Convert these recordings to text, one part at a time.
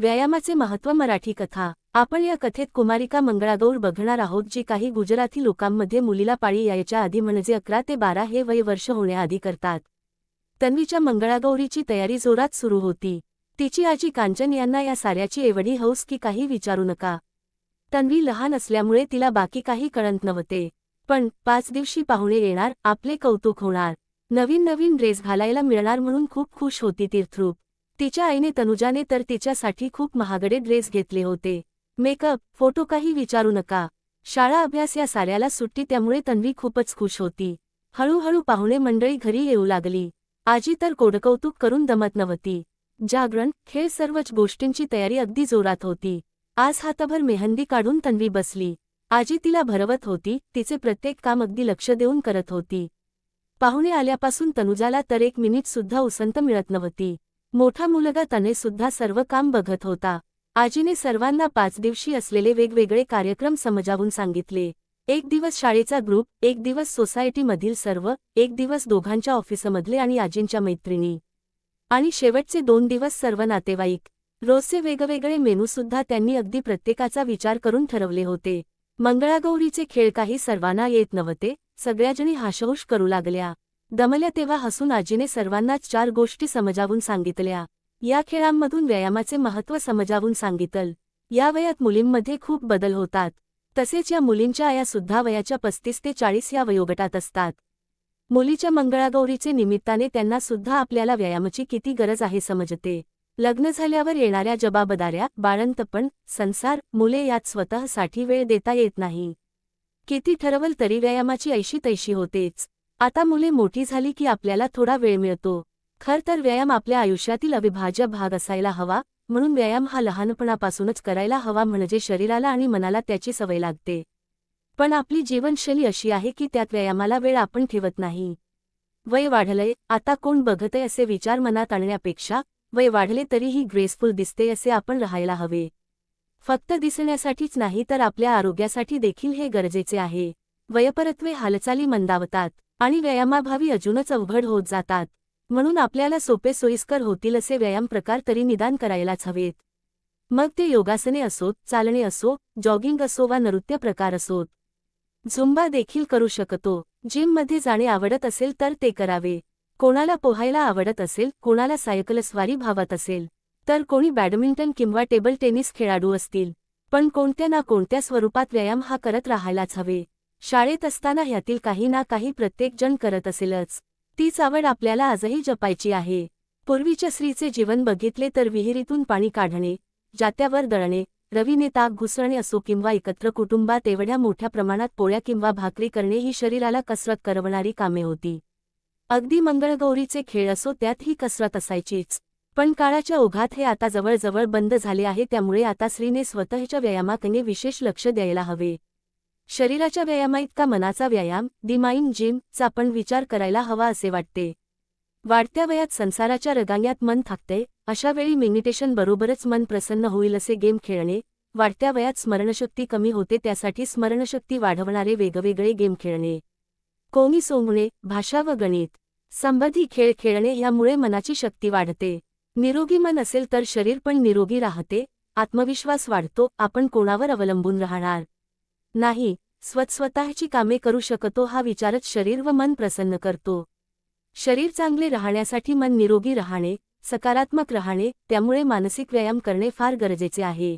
व्यायामाचे महत्त्व मराठी कथा. आपण या कथेत कुमारिका मंगळागौर बघणार आहोत जी काही गुजराती लोकांमध्ये मुलीला पाळी यायच्या आधी म्हणजे अकरा ते बारा हे वय वर्ष होण्याआधी करतात. तन्वीच्या मंगळागौरीची तयारी जोरात सुरू होती. तिची आजी कांचन यांना या साऱ्याची एवढी हौस की काही विचारू नका. तन्वी लहान असल्यामुळे तिला बाकी काही कळत नव्हते. पण पाच दिवशी पाहुणे येणार आपले कौतुक होणार. नवीन नवीन ड्रेस घालायला मिळणार म्हणून खूप खुश होती तीर्थरूप. तिच्या आईने तनुजाने तर तिच्यासाठी खूप महागडे ड्रेस घेतले होते. मेकअप फोटो काही विचारू नका. शाळा अभ्यास या साऱ्याला सुट्टी त्यामुळे तन्वी खूपच खुश होती. हळूहळू पाहुणे मंडळी घरी येऊ लागली. आजी तर कोडकौतुक करून दमत नव्हती. जागरण खेळ सर्वच गोष्टींची तयारी अगदी जोरात होती. आज हातभर मेहंदी काढून तन्वी बसली. आजी तिला भरवत होती तिचे प्रत्येक काम अगदी लक्ष देऊन करत होती. पाहुणे आल्यापासून तनुजाला तर एक मिनिट सुद्धा उसंत मिळत नव्हती. मोठा मुलगा तने सुद्धा सर्व काम बघत होता. आजीने सर्वांना पाच दिवशी असलेले वेगवेगळे कार्यक्रम समजावून सांगितले. एक दिवस शाळेचा ग्रुप एक दिवस सोसायटीमधील सर्व एक दिवस दोघांच्या ऑफिसमधले आणि आजींच्या मैत्रिणी. आणि शेवटचे दोन दिवस सर्व नातेवाईक. रोजचे वेगवेगळे मेनूसुद्धा त्यांनी अगदी प्रत्येकाचा विचार करून ठरवले होते. मंगळागौरीचे खेळ काही सर्वांना येत नव्हते सगळ्याजणी हाशहूश करू लागल्या. दमल्या तेव्हा हसून आजीने सर्वांनाच चार गोष्टी समजावून सांगितल्या. या खेळांमधून व्यायामाचे महत्त्व समजावून सांगितल. या वयात मुलींमध्ये खूप बदल होतात. तसेच या मुलींच्या आया सुद्धा वयाच्या पस्तीस ते चाळीस या वयोगटात असतात. मुलीच्या मंगळागौरीचे निमित्ताने त्यांना सुद्धा आपल्याला व्यायामाची किती गरज आहे समजते. लग्न झाल्यावर येणाऱ्या जबाबदाऱ्या बाळंतपण संसार मुले यात स्वतःसाठी वेळ देता येत नाही. किती ठरवल तरी व्यायामाची ऐशी तैशी होतेच. आता मुले मोठी झाली की आपल्याला थोडा वेळ मिळतो. खर तर व्यायाम आपल्या आयुष्यातील अविभाज्य भाग असायला हवा म्हणून व्यायाम हा लहानपणापासूनच करायला हवा म्हणजे शरीराला आणि मनाला त्याची सवय लागते. पण आपली जीवनशैली अशी आहे की त्यात व्यायामाला वेळ आपण ठेवत नाही. वय वाढलंय आता कोण बघतय असे विचार मनात आणण्यापेक्षा वय वाढले तरीही ग्रेसफुल दिसते असे आपण राहायला हवे. फक्त दिसण्यासाठीच नाही तर आपल्या आरोग्यासाठी देखील हे गरजेचे आहे. वयपरत्वे हालचाली मंदावतात. आणि व्यायामाभावी अजूनच अवघड होत जातात. म्हणून आपल्याला सोपे सोयीस्कर होतील असे व्यायाम प्रकार तरी निदान करायलाच हवेत. मग ते योगासने असोत चालणे असो जॉगिंग असो वा नृत्य प्रकार असोत. झुंबा देखील करू शकतो. जिममध्ये जाणे आवडत असेल तर ते करावे. कोणाला पोहायला आवडत असेल कोणाला सायकलस्वारी भावत असेल तर कोणी बॅडमिंटन किंवा टेबल टेनिस खेळाडू असतील. पण कोणत्या ना कोणत्या स्वरूपात व्यायाम हा करत राहायलाच हवे. शाळेत असताना ह्यातील काही ना काही प्रत्येकजण करत असेलच. तीच आवड आपल्याला आजही जपायची आहे. पूर्वीच्या स्त्रीचे जीवन बघितले तर विहिरीतून पाणी काढणे जात्यावर दळणे रवीने ताक घुसळणे असो किंवा एकत्र कुटुंबात एवढ्या मोठ्या प्रमाणात पोळ्या किंवा भाकरी करणे ही शरीराला कसरत करवणारी कामे होती. अगदी मंगळगौरीचे खेळ असो त्यात ही कसरत असायचीच. पण काळाच्या ओघात हे आता जवळजवळ बंद झाले आहे त्यामुळे आता स्त्रीने स्वतःच्या व्यायामाकडे विशेष लक्ष द्यायला हवे. शरीराच्या व्यायामाइतका मनाचा व्यायाम दी माइंड जिम चा पण विचार करायला हवा असे वाटते. वाढत्या वयात संसाराच्या रगांग्यात मन थाकते अशा वेळी मेडिटेशन बरोबरच मन प्रसन्न होईल असे गेम खेळणे वाढत्या वयात स्मरणशक्ती कमी होते त्यासाठी स्मरणशक्ती वाढवणारे वेगवेगळे गेम खेळणे. कोणी सोंगणे भाषा व गणित संबंधी खेळ खेळणे यामुळे मनाची शक्ती वाढते. निरोगी मन असेल तर शरीर पण निरोगी राहते आत्मविश्वास वाढतो आपण कोणावर अवलंबून राहणार? नाही स्वतःची कामे करू शकतो हा विचारच शरीर व मन प्रसन्न करतो. शरीर चांगले राहण्यासाठी मन निरोगी राहणे सकारात्मक राहणे त्यामुळे मानसिक व्यायाम करणे फार गरजेचे आहे.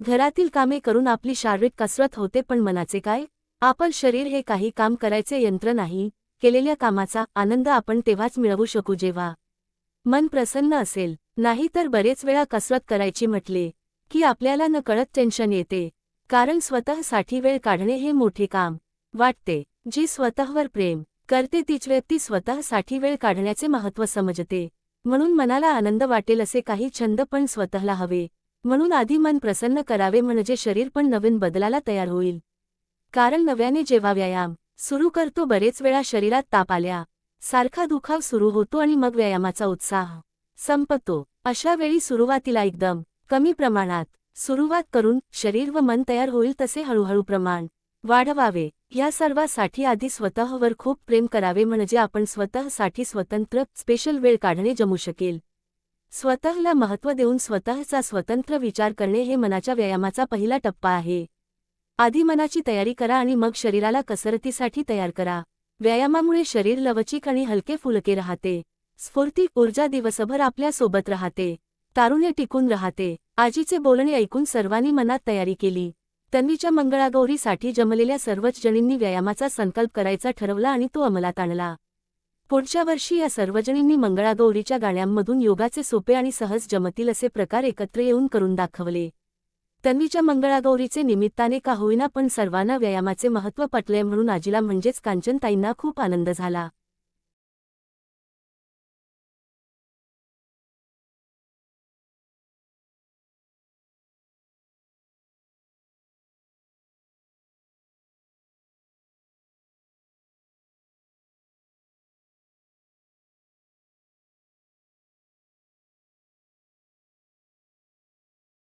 घरातील कामे करून आपली शारीरिक कसरत होते पण मनाचे काय? आपण शरीर हे काही काम करायचे यंत्र नाही केलेल्या कामाचा आनंद आपण तेव्हाच मिळवू शकू जेव्हा मन प्रसन्न असेल. नाही तर बरेच वेळा कसरत करायची म्हटले की आपल्याला न कळत टेन्शन येते. कारण स्वतःसाठी वेळ काढणे हे मोठे काम वाटते. जी स्वतःवर प्रेम करते तीच व्यक्ती स्वतःसाठी वेळ काढण्याचे महत्त्व समजते. म्हणून मनाला आनंद वाटेल असे काही छंद पण स्वतःला हवे. म्हणून आधी मन प्रसन्न करावे म्हणजे शरीर पण नवीन बदलाला तयार होईल. कारण नव्याने जेव्हा व्यायाम सुरू करतो बरेच वेळा शरीरात ताप आल्या सारखा दुखाव सुरू होतो आणि मग व्यायामाचा उत्साह संपतो. अशा वेळी सुरुवातीला एकदम कमी प्रमाणात सुरुवात करून शरीर व मन तयार होईल तसे हळूहळू प्रमाण वाढवावे. या सर्वासाठी आधी स्वतःवर खूप प्रेम करावे म्हणजे आपण स्वतःसाठी स्वतंत्र स्पेशल वेळ काढणे जमू शकेल. स्वतःला महत्त्व देऊन स्वतःचा स्वतंत्र विचार करणे हे मनाच्या व्यायामाचा पहिला टप्पा आहे. आधी मनाची तयारी करा आणि मग शरीराला कसरतीसाठी तयार करा. व्यायामामुळे शरीर लवचिक आणि हलके फुलके राहते. स्फूर्ती ऊर्जा दिवसभर आपल्यासोबत राहते. तारुण्य टिकून राहते. आजीचे बोलणे ऐकून सर्वांनी मनात तयारी केली. तन्वीच्या मंगळागौरीसाठी जमलेल्या सर्वच जणींनी व्यायामाचा संकल्प करायचा ठरवला आणि तो अंमलात आणला. पुढच्या वर्षी या सर्वजणींनी मंगळागौरीच्या गाण्यांमधून योगाचे सोपे आणि सहज जमतील असे प्रकार एकत्र येऊन करून दाखवले. तन्वीच्या मंगळागौरीचे निमित्ताने का होईना पण सर्वांना व्यायामाचे महत्त्व पटले म्हणून आजीला म्हणजेच कांचनताईंना खूप आनंद झाला.